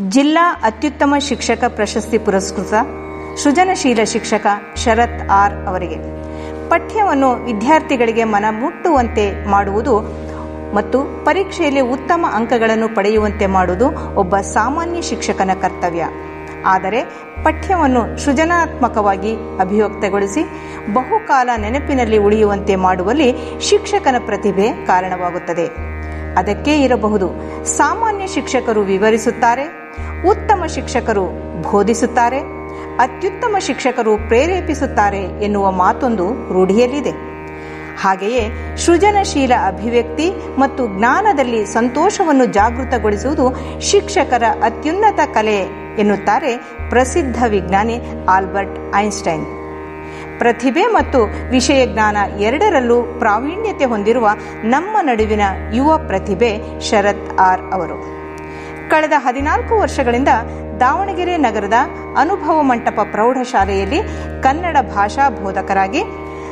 ಜಿಲ್ಲಾ ಅತ್ಯುತ್ತಮ ಶಿಕ್ಷಕ ಪ್ರಶಸ್ತಿ ಪುರಸ್ಕೃತ ಸೃಜನಶೀಲ ಶಿಕ್ಷಕ ಶರತ್ ಆರ್ ಅವರಿಗೆ. ಪಠ್ಯವನ್ನು ವಿದ್ಯಾರ್ಥಿಗಳಿಗೆ ಮನ ಮುಟ್ಟುವಂತೆ ಮಾಡುವುದು ಮತ್ತು ಪರೀಕ್ಷೆಯಲ್ಲಿ ಉತ್ತಮ ಅಂಕಗಳನ್ನು ಪಡೆಯುವಂತೆ ಮಾಡುವುದು ಒಬ್ಬ ಸಾಮಾನ್ಯ ಶಿಕ್ಷಕನ ಕರ್ತವ್ಯ. ಆದರೆ ಪಠ್ಯವನ್ನು ಸೃಜನಾತ್ಮಕವಾಗಿ ಅಭಿವ್ಯಕ್ತಗೊಳಿಸಿ ಬಹುಕಾಲ ನೆನಪಿನಲ್ಲಿ ಉಳಿಯುವಂತೆ ಮಾಡುವಲ್ಲಿ ಶಿಕ್ಷಕನ ಪ್ರತಿಭೆ ಕಾರಣವಾಗುತ್ತದೆ. ಅದಕ್ಕೆ ಇರಬಹುದು. ಸಾಮಾನ್ಯ ಶಿಕ್ಷಕರು ವಿವರಿಸುತ್ತಾರೆ ಉತ್ತಮ ಶಿಕ್ಷಕರು ಬೋಧಿಸುತ್ತಾರೆ, ಅತ್ಯುತ್ತಮ ಶಿಕ್ಷಕರು ಪ್ರೇರೇಪಿಸುತ್ತಾರೆ ಎನ್ನುವ ಮಾತೊಂದು ರೂಢಿಯಲ್ಲಿದೆ. ಹಾಗೆಯೇ ಸೃಜನಶೀಲ ಅಭಿವ್ಯಕ್ತಿ ಮತ್ತು ಜ್ಞಾನದಲ್ಲಿ ಸಂತೋಷವನ್ನು ಜಾಗೃತಗೊಳಿಸುವುದು ಶಿಕ್ಷಕರ ಅತ್ಯುನ್ನತ ಕಲೆ ಎನ್ನುತ್ತಾರೆ ಪ್ರಸಿದ್ಧ ವಿಜ್ಞಾನಿ ಆಲ್ಬರ್ಟ್ ಐನ್ಸ್ಟೈನ್. ಪ್ರತಿಭೆ ಮತ್ತು ವಿಷಯ ಜ್ಞಾನ ಎರಡರಲ್ಲೂ ಪ್ರಾವೀಣ್ಯತೆ ಹೊಂದಿರುವ ನಮ್ಮ ನಡುವಿನ ಯುವ ಪ್ರತಿಭೆ ಶರತ್ ಆರ್ ಅವರು. ಕಳೆದ ಹದಿನಾಲ್ಕು ವರ್ಷಗಳಿಂದ ದಾವಣಗೆರೆ ನಗರದ ಅನುಭವ ಮಂಟಪ ಪ್ರೌಢಶಾಲೆಯಲ್ಲಿ ಕನ್ನಡ ಭಾಷಾ ಬೋಧಕರಾಗಿ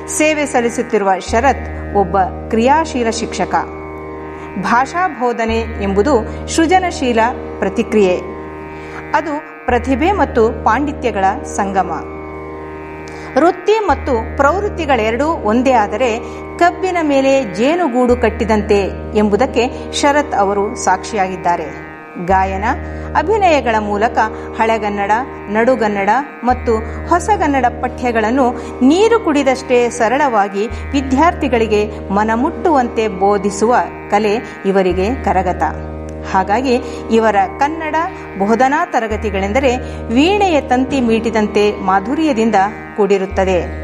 ಸೇವೆ ಸಲ್ಲಿಸುತ್ತಿರುವ ಶರತ್ ಒಬ್ಬ ಕ್ರಿಯಾಶೀಲ ಶಿಕ್ಷಕ. ಭಾಷಾ ಬೋಧನೆ ಎಂಬುದು ಸೃಜನಶೀಲ ಪ್ರತಿಕ್ರಿಯೆ. ಅದು ಪ್ರತಿಭೆ ಮತ್ತು ಪಾಂಡಿತ್ಯಗಳ ಸಂಗಮ. ವೃತ್ತಿ ಮತ್ತು ಪ್ರವೃತ್ತಿಗಳೆರಡೂ ಒಂದೇ ಆದರೆ ಕಬ್ಬಿನ ಮೇಲೆ ಜೇನುಗೂಡು ಕಟ್ಟಿದಂತೆ ಎಂಬುದಕ್ಕೆ ಶರತ್ ಅವರು ಸಾಕ್ಷಿಯಾಗಿದ್ದಾರೆ. ಗಾಯನ, ಅಭಿನಯಗಳ ಮೂಲಕ ಹಳೆಗನ್ನಡ, ನಡುಗನ್ನಡ ಮತ್ತು ಹೊಸಗನ್ನಡ ಪಠ್ಯಗಳನ್ನು ನೀರು ಕುಡಿದಷ್ಟೇ ಸರಳವಾಗಿ ವಿದ್ಯಾರ್ಥಿಗಳಿಗೆ ಮನಮುಟ್ಟುವಂತೆ ಬೋಧಿಸುವ ಕಲೆ ಇವರಿಗೆ ಕರಗತ. ಹಾಗಾಗಿ ಇವರ ಕನ್ನಡ ಬೋಧನಾ ತರಗತಿಗಳೆಂದರೆ ವೀಣೆಯ ತಂತಿ ಮೀಟಿದಂತೆ ಮಾಧುರ್ಯದಿಂದ ಕೂಡಿರುತ್ತದೆ.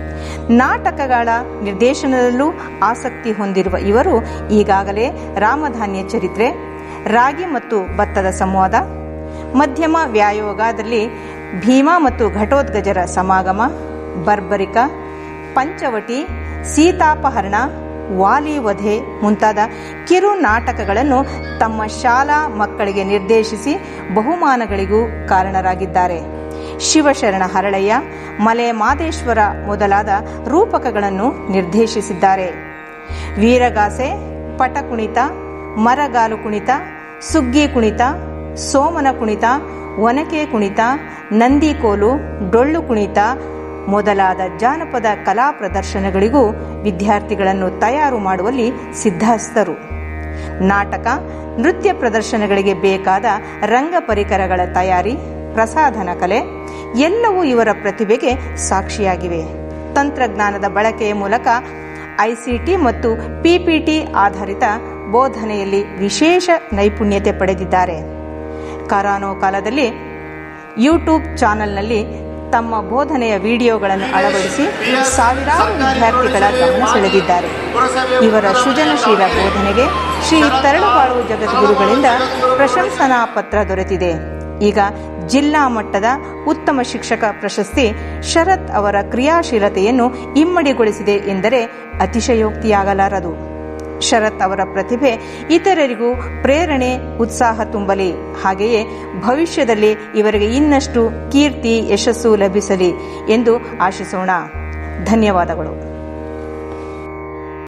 ನಾಟಕಗಳ ನಿರ್ದೇಶನದಲ್ಲೂ ಆಸಕ್ತಿ ಹೊಂದಿರುವ ಇವರು ಈಗಾಗಲೇ ರಾಮಧಾನ್ಯ ಚರಿತ್ರೆ ರಾಗಿ ಮತ್ತು ಭತ್ತದ ಸಂವಾದ, ಮಧ್ಯಮ ವ್ಯಾಯೋಗದಲ್ಲಿ ಭೀಮಾ ಮತ್ತು ಘಟೋದ್ಗಜರ ಸಮಾಗಮ, ಬರ್ಬರಿಕ, ಪಂಚವಟಿ, ಸೀತಾಪಹರಣ, ವಾಲಿ ವಧೆ ಮುಂತಾದ ಕಿರು ನಾಟಕಗಳನ್ನು ತಮ್ಮ ಶಾಲಾ ಮಕ್ಕಳಿಗೆ ನಿರ್ದೇಶಿಸಿ ಬಹುಮಾನಗಳಿಗೂ ಕಾರಣರಾಗಿದ್ದಾರೆ. ಶಿವಶರಣ ಹರಳಯ್ಯ ಮಲೆ ಮಾದೇಶ್ವರ ಮೊದಲಾದ ರೂಪಕಗಳನ್ನು ನಿರ್ದೇಶಿಸಿದ್ದಾರೆ. ವೀರಗಾಸೆ, ಪಟಕುಣಿತ ಮರಗಾಲು ಕುಣಿತ, ಸುಗ್ಗಿ ಕುಣಿತ, ಸೋಮನ ಕುಣಿತ, ಒನಕೆ ಕುಣಿತ ನಂದಿಕೋಲು ಡೊಳ್ಳು ಕುಣಿತ ಮೊದಲಾದ ಜಾನಪದ ಕಲಾ ಪ್ರದರ್ಶನಗಳಿಗೂ ವಿದ್ಯಾರ್ಥಿಗಳನ್ನು ತಯಾರು ಮಾಡುವಲ್ಲಿ ಸಿದ್ಧಸ್ಥರು ನಾಟಕ, ನೃತ್ಯ ಪ್ರದರ್ಶನಗಳಿಗೆ ಬೇಕಾದ ರಂಗ ಪರಿಕರಗಳ ತಯಾರಿ, ಪ್ರಸಾಧನ ಕಲೆ ಎಲ್ಲವೂ ಇವರ ಪ್ರತಿಭೆಗೆ ಸಾಕ್ಷಿಯಾಗಿವೆ. ತಂತ್ರಜ್ಞಾನದ ಬಳಕೆಯ ಮೂಲಕ ಐಸಿಟಿ ಮತ್ತು ಪಿಪಿಟಿ ಆಧಾರಿತ ಬೋಧನೆಯಲ್ಲಿ ವಿಶೇಷ ನೈಪುಣ್ಯತೆ ಪಡೆದಿದ್ದಾರೆ. ಕರಾನೋ ಕಾಲದಲ್ಲಿ ಯೂಟ್ಯೂಬ್ ಚಾನೆಲ್ನಲ್ಲಿ ತಮ್ಮ ಬೋಧನೆಯ ವಿಡಿಯೋಗಳನ್ನು ಅಳವಡಿಸಿ ಸಾವಿರಾರು ವಿದ್ಯಾರ್ಥಿಗಳ ಗಮನ ಸೆಳೆದಿದ್ದಾರೆ. ಇವರ ಸೃಜನಶೀಲ ಬೋಧನೆಗೆ ಶ್ರೀ ತರಳುಬಾಳು ಜಗದ್ಗುರುಗಳಿಂದ ಪ್ರಶಂಸನಾ ಪತ್ರ ದೊರೆತಿದೆ. ಈಗ ಜಿಲ್ಲಾ ಮಟ್ಟದ ಉತ್ತಮ ಶಿಕ್ಷಕ ಪ್ರಶಸ್ತಿ ಶರತ್ ಅವರ ಕ್ರಿಯಾಶೀಲತೆಯನ್ನು ಇಮ್ಮಡಿಗೊಳಿಸಿದೆ ಎಂದರೆ ಅತಿಶಯೋಕ್ತಿಯಾಗಲಾರದು. ಶರತ್ ಅವರ ಪ್ರತಿಭೆ ಇತರರಿಗೂ ಪ್ರೇರಣೆ, ಉತ್ಸಾಹ ತುಂಬಲಿ. ಹಾಗೆಯೇ ಭವಿಷ್ಯದಲ್ಲಿ ಇವರಿಗೆ ಇನ್ನಷ್ಟು ಕೀರ್ತಿ, ಯಶಸ್ಸು ಲಭಿಸಲಿ ಎಂದು ಆಶಿಸೋಣ. ಧನ್ಯವಾದಗಳು.